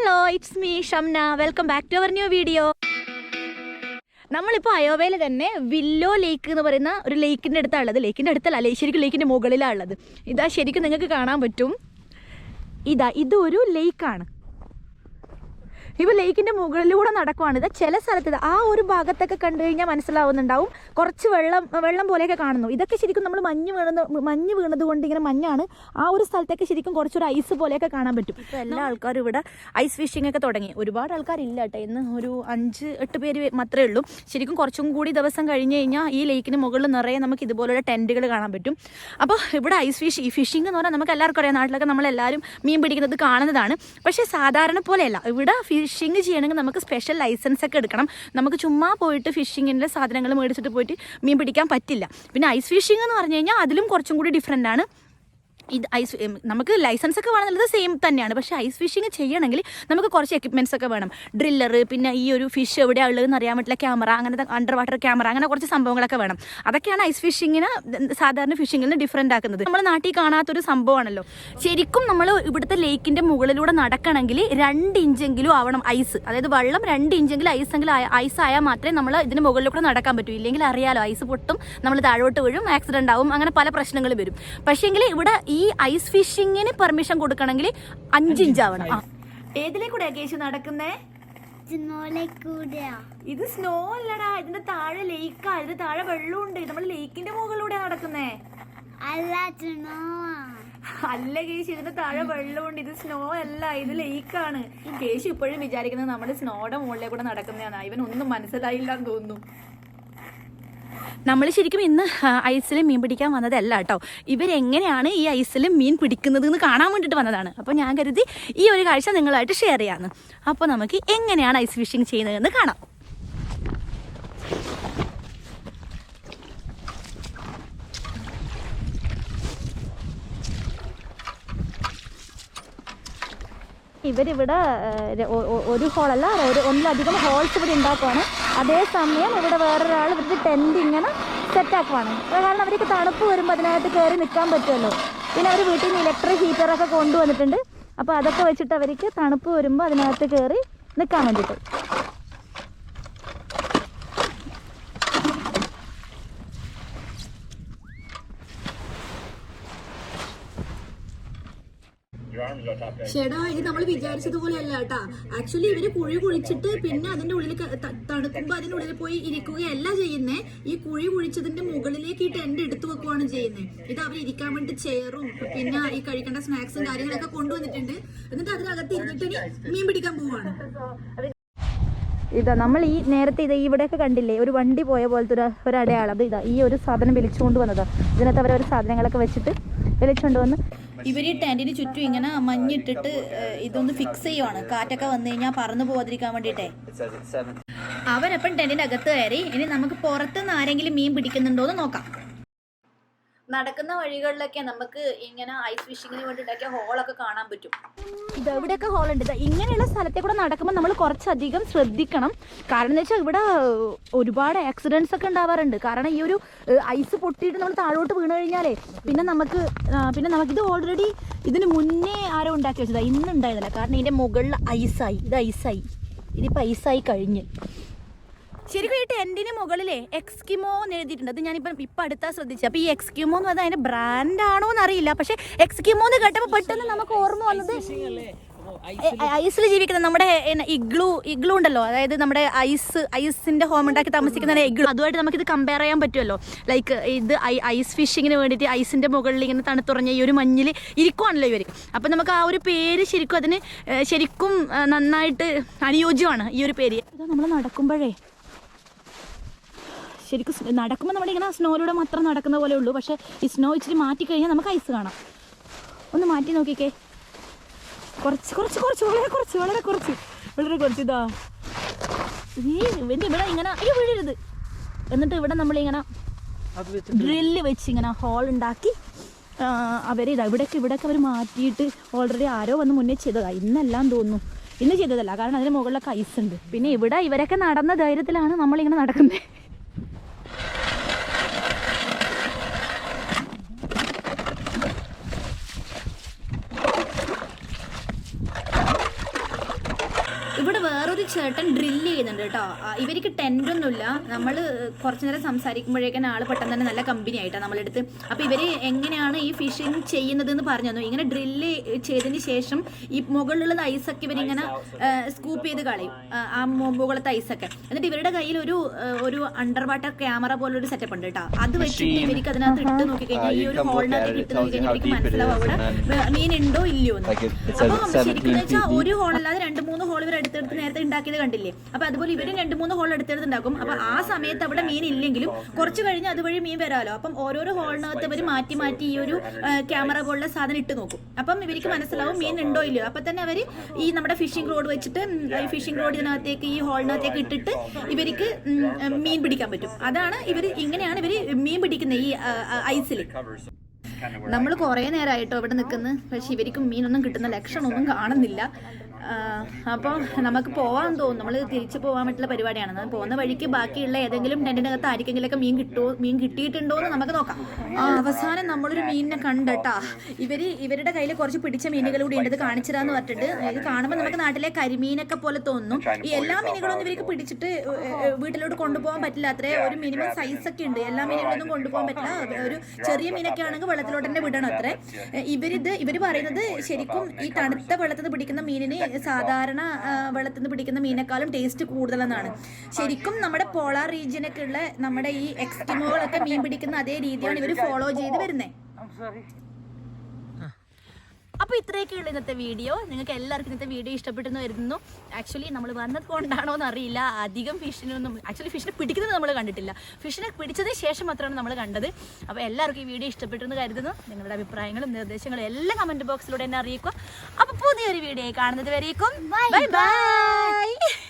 Hello it's me Shamna welcome back to our new video നമ്മളിപ്പോൾ അയോവയിൽ തന്നെ willow ലേക്ക് എന്ന് പറയുന്ന ഒരു ലേക്കിന്റെ അടുത്താണ് ഉള്ളത് ലേക്കിന്റെ അടുത്തല്ല ശരിക്കും ലേക്കിന്റെ മുകളിലാണ് ഉള്ളത് ഇതാ ശരിക്കും നിങ്ങൾക്ക് കാണാൻ പറ്റും. ഇതാ ഇതൊരു ലേക്കാണ്. ഇപ്പോൾ ലേക്കിന്റെ മുകളിലൂടെ നടക്കുവാണ്. ഇത് ചില സ്ഥലത്ത് ആ ഒരു ഭാഗത്തൊക്കെ കണ്ടു കഴിഞ്ഞാൽ മനസ്സിലാവുന്നുണ്ടാവും. കുറച്ച് വെള്ളം വെള്ളം പോലെയൊക്കെ കാണുന്നു. ഇതൊക്കെ ശരിക്കും നമ്മൾ മഞ്ഞ് വീണത് മഞ്ഞ് വീണത് കൊണ്ട് ഇങ്ങനെ മഞ്ഞാണ്. ആ ഒരു സ്ഥലത്തൊക്കെ ശരിക്കും കുറച്ചൊരു ഐസ് പോലെയൊക്കെ കാണാൻ പറ്റും. ഇപ്പോൾ എല്ലാ ആൾക്കാരും ഇവിടെ ഐസ് ഫിഷിംഗ് ഒക്കെ തുടങ്ങി. ഒരുപാട് ആൾക്കാരില്ല കേട്ടോ. ഇന്ന് ഒരു അഞ്ച് എട്ട് പേര് മാത്രമേ ഉള്ളൂ. ശരിക്കും കുറച്ചും കൂടി ദിവസം കഴിഞ്ഞ് കഴിഞ്ഞാൽ ഈ ലേക്കിന് മുകളിൽ നിറയെ നമുക്ക് ഇതുപോലുള്ള ടെന്റുകൾ കാണാൻ പറ്റും. അപ്പോൾ ഇവിടെ ഐസ് ഫിഷ് ഈ ഫിഷിംഗ് എന്ന് പറഞ്ഞാൽ നമുക്ക് എല്ലാവർക്കും അറിയാം. നാട്ടിലൊക്കെ നമ്മളെല്ലാവരും മീൻ പിടിക്കുന്നത് കാണുന്നതാണ്. പക്ഷേ സാധാരണ പോലെയല്ല. ഇവിടെ ഫിഷിംഗ് ചെയ്യണമെങ്കിൽ നമുക്ക് സ്പെഷ്യൽ ലൈസൻസ് ഒക്കെ എടുക്കണം. നമുക്ക് ചുമ്മാ പോയിട്ട് ഫിഷിങ്ങിന്റെ സാധനങ്ങൾ മേടിച്ചിട്ട് പോയിട്ട് മീൻ പിടിക്കാൻ പറ്റില്ല. പിന്നെ ഐസ് ഫിഷിംഗ് എന്ന് പറഞ്ഞു കഴിഞ്ഞാൽ അതിലും കുറച്ചും കൂടി ഡിഫറെന്റ് ആണ്. ഇത് ഐസ് നമുക്ക് ലൈസൻസ് ഒക്കെ വേണമെന്നുള്ളത് സെയിം തന്നെയാണ്. പക്ഷേ ഐസ് ഫിഷിംഗ് ചെയ്യണമെങ്കിൽ നമുക്ക് കുറച്ച് എക്യുപ്മെന്റ്സ് ഒക്കെ വേണം. ഡ്രില്ലർ പിന്നെ ഈ ഒരു ഫിഷ് എവിടെയാണ് ഉള്ളതെന്ന് അറിയാൻ പറ്റില്ല. ക്യാമറ അങ്ങനത്തെ അണ്ടർ വാട്ടർ ക്യാമറ അങ്ങനെ കുറച്ച് സംഭവങ്ങളൊക്കെ വേണം. അതൊക്കെയാണ് ഐസ് ഫിഷിങ്ങിന് സാധാരണ ഫിഷിങ്ങിൽ നിന്ന് ഡിഫറെന്റ് ആക്കുന്നത്. നമ്മൾ നാട്ടിൽ കാണാത്തൊരു സംഭവമാണല്ലോ. ശരിക്കും നമ്മൾ ഇവിടുത്തെ ലേക്കിന്റെ മുകളിലൂടെ നടക്കണമെങ്കിൽ രണ്ട് ഇഞ്ചെങ്കിലും ആവണം ഐസ് അതായത് വെള്ളം രണ്ട് ഇഞ്ചെങ്കിലും ഐസ് എങ്കിലും ഐസ് ആയാൽ മാത്രമേ നമ്മൾ ഇതിന് മുകളിലൂടെ നടക്കാൻ പറ്റൂ. ഇല്ലെങ്കിൽ അറിയാലോ ഐസ് പൊട്ടും നമ്മൾ താഴോട്ട് വീഴും ആക്സിഡന്റ് ആവും അങ്ങനെ പല പ്രശ്നങ്ങളും വരും. പക്ഷേങ്കിൽ ഇവിടെ ഈ ഐസ് ഫിഷിങ്ങിന് പെർമിഷൻ കൊടുക്കണമെങ്കിൽ അഞ്ച് ഇഞ്ച് ആവണം. ആ. ഏതിലേ കൂടെ കേശു നടക്കുന്നേ? ഇത് സ്നോ അല്ലടാ ഇതിന്റെ താഴെ ലേക്കാ ഇതിന്റെ താഴെ വെള്ളമുണ്ട്. നമ്മൾ ലേക്കിന്റെ മുകളിലൂടെ നടക്കുന്നേ. അല്ല ചിനോ അല്ല കേശു ഇതിന്റെ താഴെ വെള്ളമുണ്ട്. ഇത് സ്നോ അല്ല ഇത് ലേക്കാണ് കേശു ഇപ്പോഴും വിചാരിക്കുന്നത് നമ്മുടെ സ്നോയുടെ മുകളിലെ കൂടെ നടക്കുന്നതാണ്. ഇവൻ ഒന്നും മനസ്സിലായില്ല എന്ന് തോന്നുന്നു. നമ്മൾ ശരിക്കും ഇന്ന് ഐസിൽ മീൻ പിടിക്കാൻ വന്നതല്ല കേട്ടോ. ഇവരെങ്ങനെയാണ് ഈ ഐസിൽ മീൻ പിടിക്കുന്നത് എന്ന് കാണാൻ വേണ്ടിയിട്ട് വന്നതാണ്. അപ്പോൾ ഞാൻ കരുതി ഈ ഒരു കാഴ്ച നിങ്ങളായിട്ട് ഷെയർ ചെയ്യാമെന്ന് അപ്പോൾ നമുക്ക് എങ്ങനെയാണ് ഐസ് ഫിഷിംഗ് ചെയ്യുന്നതെന്ന് കാണാം. ഇവരിവിടെ ഒരു ഹോളല്ല ഒരു ഒന്നിലധികം ഹോൾസ് ഇവിടെ ഉണ്ടാക്കുവാണ് അതേസമയം ഇവിടെ വേറൊരാൾ ഇവർക്ക് ടെന്റ് ഇങ്ങനെ സെറ്റാക്കുവാണ് കാരണം അവർക്ക് തണുപ്പ് വരുമ്പോൾ അതിനകത്ത് കയറി നിൽക്കാൻ പറ്റുമല്ലോ. പിന്നെ അവർ വീട്ടിൽ നിന്ന് ഇലക്ട്രിക് ഹീറ്ററൊക്കെ കൊണ്ടുവന്നിട്ടുണ്ട്. അപ്പോൾ അതൊക്കെ വെച്ചിട്ട് അവർക്ക് തണുപ്പ് വരുമ്പോൾ അതിനകത്ത് കയറി നിൽക്കാൻ വേണ്ടിയിട്ട്. ചേട്ടാ ഇത് നമ്മൾ വിചാരിച്ചതുപോലെ അല്ല കേട്ടാ. ആക്ച്വലി ഇവർ കുഴി കുഴിച്ചിട്ട് പിന്നെ അതിന്റെ ഉള്ളിൽ തണുക്കുമ്പോ അതിന്റെ ഉള്ളിൽ പോയി ഇരിക്കുകയല്ല ചെയ്യുന്നേ. ഈ കുഴി കുഴിച്ചതിന്റെ മുകളിലേക്ക് ഈ ടെന്റ് എടുത്തു വെക്കുവാണ് ചെയ്യുന്നത് ഇത് അവർ ഇരിക്കാൻ വേണ്ടി ചെയറും പിന്നെ ഈ കഴിക്കേണ്ട സ്നാക്സും കാര്യങ്ങളൊക്കെ കൊണ്ടുവന്നിട്ടുണ്ട്. എന്നിട്ട് അതിനകത്ത് ഇരുന്നിട്ട് മീൻ പിടിക്കാൻ പോവാണ്. ഇതാ നമ്മൾ ഈ നേരത്തെ ഇത് ഇവിടെയൊക്കെ കണ്ടില്ലേ? ഒരു വണ്ടി പോയ പോലത്തെ ഒരു ഒരു അടയാളം അത് ഇതാ ഈ ഒരു സാധനം വലിച്ചുകൊണ്ട് വന്നതാ. ഇതിനകത്ത് അവരൊരു സാധനങ്ങളൊക്കെ വെച്ചിട്ട് വലിച്ചുകൊണ്ട് വന്ന് ഇവർ ഈ ടെന്റിന് ചുറ്റും ഇങ്ങനെ മഞ്ഞിട്ടിട്ട് ഇതൊന്ന് ഫിക്സ് ചെയ്യുവാണ്. കാറ്റൊക്കെ വന്നു കഴിഞ്ഞാൽ പറന്നു പോവാതിരിക്കാൻ വേണ്ടിയിട്ടേ. അവരപ്പം ടെന്റിന്റെ അകത്ത് കയറി ഇനി നമുക്ക് പുറത്തുനിന്ന് ആരെങ്കിലും മീൻ പിടിക്കുന്നുണ്ടോ എന്ന് നോക്കാം. നടക്കുന്ന വഴികളിലൊക്കെ നമുക്ക് ഇങ്ങനെ ഐസ് ഫിഷിങ്ങിന് വേണ്ടി ഉണ്ടാക്കിയ ഹോളൊക്കെ കാണാൻ പറ്റും. ഇത് എവിടെയൊക്കെ ഹോൾ ഉണ്ട് ഇങ്ങനെയുള്ള സ്ഥലത്തെ കൂടെ നടക്കുമ്പോൾ നമ്മൾ കുറച്ചധികം ശ്രദ്ധിക്കണം. കാരണം എന്ന് വെച്ചാൽ ഇവിടെ ഒരുപാട് ആക്സിഡൻസ് ഒക്കെ ഉണ്ടാവാറുണ്ട്. കാരണം ഈ ഒരു ഐസ് പൊട്ടിയിട്ട് നമ്മൾ താഴോട്ട് വീണ് കഴിഞ്ഞാലേ പിന്നെ നമുക്ക് പിന്നെ നമുക്കിത് ഓൾറെഡി ഇതിന് മുന്നേ ആരോ ഉണ്ടാക്കി വെച്ചതാ. ഇന്ന് ഉണ്ടായിരുന്നില്ല കാരണം ഇതിന്റെ മുകളിൽ ഐസായി ഇത് ഐസായി ഇതിപ്പോൾ ഐസായി കഴിഞ്ഞ്. ശരിക്കും ടെന്റിന് മുകളിലെ എക്സ്കിമോ എന്ന് എഴുതിയിട്ടുണ്ട്. അത് ഞാനിപ്പം ഇപ്പം അടുത്താ ശ്രദ്ധിച്ചത് അപ്പോൾ ഈ എക്സ്കിമോ എന്ന് പറഞ്ഞാൽ അതിന്റെ ബ്രാൻഡ് ആണോ എന്ന് അറിയില്ല പക്ഷേ എക്സ്കിമോ എന്ന് കേട്ടപ്പോൾ പെട്ടെന്ന് നമുക്ക് ഓർമ്മ വന്നത് ഐസിൽ ജീവിക്കുന്ന നമ്മുടെ ഇഗ്ലു ഇഗ്ലു ഉണ്ടല്ലോ. അതായത് നമ്മുടെ ഐസ് ഐസിന്റെ ഹോം ഉണ്ടാക്കി താമസിക്കുന്ന ഇഗ്ലു. അതുമായിട്ട് ഇത് കമ്പയർ ചെയ്യാൻ പറ്റുമല്ലോ. ലൈക്ക് ഇത് ഐസ് ഫിഷിങ്ങിന് വേണ്ടിയിട്ട് ഐസിന്റെ മുകളിൽ ഇങ്ങനെ തണുത്തുറഞ്ഞ ഈ ഒരു മഞ്ഞിൽ ഇരിക്കുവാണല്ലോ ഇവർ അപ്പം നമുക്ക് ആ ഒരു പേര് ശരിക്കും അതിന് ശരിക്കും നന്നായിട്ട് അനുയോജ്യമാണ് ഈ ഒരു പേര്. നമ്മൾ നടക്കുമ്പോഴേ. ശരിക്കും നടക്കുമ്പോൾ നമ്മളിങ്ങനെ സ്നോയിലൂടെ മാത്രം നടക്കുന്ന പോലെ ഉള്ളൂ. പക്ഷേ ഈ സ്നോ ഇച്ചിരി മാറ്റി കഴിഞ്ഞാൽ നമുക്ക് ഐസ് കാണാം. ഒന്ന് മാറ്റി നോക്കിക്കേ. കുറച്ച് കുറച്ച് കുറച്ച് വളരെ കുറച്ച് വളരെ കുറച്ച്. വളരെ കുറച്ച് ഇതാ. ഈ ഇവന്റെ ഇവിടെ ഇങ്ങനെ അയ്യോ വീഴരുത്. എന്നിട്ട് ഇവിടെ നമ്മളിങ്ങനെ ഡ്രില്ല് വെച്ച് ഇങ്ങനെ ഹോൾ ഉണ്ടാക്കി അവർ ഇതാ ഇവിടെയൊക്കെ ഇവിടെയൊക്കെ അവർ മാറ്റിയിട്ട് ഓൾറെഡി ആരോ വന്ന് മുന്നേ ചെയ്തതാണ് ഇന്നെല്ലാം തോന്നുന്നു. ഇന്ന് ചെയ്തതല്ല. കാരണം അതിന് മുകളിലൊക്കെ ഐസ് ഉണ്ട്. പിന്നെ ഇവിടെ ഇവരൊക്കെ നടന്ന ധൈര്യത്തിലാണ് നമ്മളിങ്ങനെ നടക്കുന്നത് വേറൊരു ചേട്ടൻ ഡ്രില്ല് ചെയ്യുന്നുണ്ട് കേട്ടോ. ഇവർക്ക് ടെൻഡൊന്നുമില്ല നമ്മൾ കുറച്ചു നേരം സംസാരിക്കുമ്പോഴേക്കും ആൾ പെട്ടെന്ന് തന്നെ നല്ല കമ്പനി ആയിട്ടാണ് നമ്മളെടുത്ത്. അപ്പോൾ ഇവർ എങ്ങനെയാണ് ഈ ഫിഷിങ് ചെയ്യുന്നത് എന്ന് പറഞ്ഞു തന്നു. ഇങ്ങനെ ഡ്രില്ല് ചെയ്തതിന് ശേഷം ഈ മുകളിലുള്ള ഐസൊക്കെ ഇവരിങ്ങനെ സ്കൂപ്പ് ചെയ്ത് കളയും. ആ, മുകളിലത്തെ ഐസൊക്കെ എന്നിട്ട് ഇവരുടെ കയ്യിൽ ഒരു ഒരു അണ്ടർ വാട്ടർ ക്യാമറ പോലൊരു സെറ്റപ്പ് ഉണ്ട് കേട്ടോ. അത് വെച്ചിട്ട് ഇവർക്ക് അതിനകത്ത് ഇട്ട് നോക്കിക്കഴിഞ്ഞാൽ ഈ ഒരു ഹോളിനകത്ത് ഇട്ട് നോക്കിക്കഴിഞ്ഞാൽ ഇവർക്ക് മനസ്സിലാവും അവിടെ മീൻ ഉണ്ടോ ഇല്ലയോ എന്ന്. Like it- it says അപ്പം it's 17 ശരിക്കും വെച്ചാൽ ഒരു ഹോളല്ലാതെ രണ്ട് മൂന്ന് ഹോൾ ഇവർ അടുത്തടുത്ത് നേരത്തെ ഉണ്ടാക്കിയത് കണ്ടില്ലേ? അപ്പൊ അതുപോലെ ഇവരും രണ്ട് മൂന്ന് ഹോൾ എടുത്തെടുത്തുണ്ടാക്കും അപ്പൊ ആ സമയത്ത് അവിടെ മീൻ ഇല്ലെങ്കിലും കുറച്ച് കഴിഞ്ഞ് അതുവഴി മീൻ വരാമല്ലോ അപ്പം ഓരോരോ ഹോളിനകത്ത് ഇവർ മാറ്റി മാറ്റി ഈ ഒരു ക്യാമറ പോലുള്ള സാധനം ഇട്ട് നോക്കും. അപ്പം ഇവർക്ക് മനസ്സിലാവും മീൻ ഉണ്ടോ ഇല്ലയോ. അപ്പൊ തന്നെ അവർ ഈ നമ്മുടെ ഫിഷിംഗ് റോഡ് വെച്ചിട്ട് ഈ ഫിഷിംഗ് റോഡിനകത്തേക്ക് ഈ ഹോളിനകത്തേക്ക് ഇട്ടിട്ട് ഇവർക്ക് മീൻ പിടിക്കാൻ പറ്റും. അതാണ് ഇവർ ഇങ്ങനെയാണ് ഇവർ മീൻ പിടിക്കുന്നത് ഈ ഐസിൽ നമ്മൾ കുറേ നേരമായിട്ടോ ഇവിടെ നിൽക്കുന്നത് പക്ഷെ ഇവർക്ക് മീനൊന്നും കിട്ടുന്ന ലക്ഷണമൊന്നും കാണുന്നില്ല. അപ്പോൾ നമുക്ക് പോവാൻ തോന്നും. നമ്മൾ തിരിച്ചു പോകാൻ പറ്റുന്ന പരിപാടിയാണ്. പോകുന്ന വഴിക്ക് ബാക്കിയുള്ള ഏതെങ്കിലും ടെന്റിനകത്ത് ആർക്കെങ്കിലൊക്കെ മീൻ കിട്ടുമോ മീൻ കിട്ടിയിട്ടുണ്ടോ എന്ന് നമുക്ക് നോക്കാം. അവസാനം നമ്മളൊരു മീനിനെ കണ്ടട്ടാ. ഇവർ ഇവരുടെ കയ്യിൽ കുറച്ച് പിടിച്ച മീനുകൾ കൂടി ഉണ്ട്. ഇത് കാണിച്ചതാന്ന് പറഞ്ഞിട്ട് ഇത് കാണുമ്പോൾ നമുക്ക് നാട്ടിലെ കരിമീനൊക്കെ പോലെ തോന്നും. ഈ എല്ലാ മീനുകളൊന്നും ഇവർക്ക് പിടിച്ചിട്ട് വീട്ടിലോട്ട് കൊണ്ടുപോകാൻ പറ്റില്ല. അത്രേ ഒരു മിനിമം സൈസ് ഒക്കെ ഉണ്ട്. എല്ലാ മീനുകളൊന്നും കൊണ്ടുപോകാൻ പറ്റില്ല. ഒരു ചെറിയ മീനൊക്കെ ആണെങ്കിൽ വെള്ളത്തിലോട്ട് തന്നെ വിടണം അത്രേ. ഇവരിത് ഇവർ പറയുന്നത് ശരിക്കും ഈ തണുത്ത വെള്ളത്തിൽ പിടിക്കുന്ന മീനിന് സാധാരണ വെള്ളത്തിൽ നിന്ന് പിടിക്കുന്ന മീനേക്കാളും ടേസ്റ്റ് കൂടുതലെന്നാണ്. ശരിക്കും നമ്മുടെ പോളാർ റീജിയനൊക്കെ ഉള്ള നമ്മുടെ ഈ എക്സ്റ്റിമോകളൊക്കെ മീൻ പിടിക്കുന്ന അതേ രീതിയാണ് ഇവർ ഫോളോ ചെയ്ത് വരുന്നത് അപ്പോൾ ഇത്രയൊക്കെയുള്ള ഇന്നത്തെ വീഡിയോ. നിങ്ങൾക്ക് എല്ലാവർക്കും ഇന്നത്തെ വീഡിയോ ഇഷ്ടപ്പെട്ടെന്ന് വരുന്നു ആക്ച്വലി നമ്മൾ വന്നത് കൊണ്ടാണോ എന്ന് അറിയില്ല അധികം ഫിഷിനൊന്നും ആക്ച്വലി ഫിഷിനെ പിടിക്കുന്നത് നമ്മൾ കണ്ടിട്ടില്ല. ഫിഷിനെ പിടിച്ചതിന് ശേഷം മാത്രമാണ് നമ്മൾ കണ്ടത്. അപ്പോൾ എല്ലാവർക്കും ഈ വീഡിയോ ഇഷ്ടപ്പെട്ടെന്ന് കരുതുന്നു. നിങ്ങളുടെ അഭിപ്രായങ്ങളും നിർദ്ദേശങ്ങളും എല്ലാം കമന്റ് ബോക്സിലൂടെ എന്നെ അറിയിക്കുക. അപ്പോൾ പുതിയൊരു വീഡിയോ കാണുന്നത് വരേക്കും. Bye bye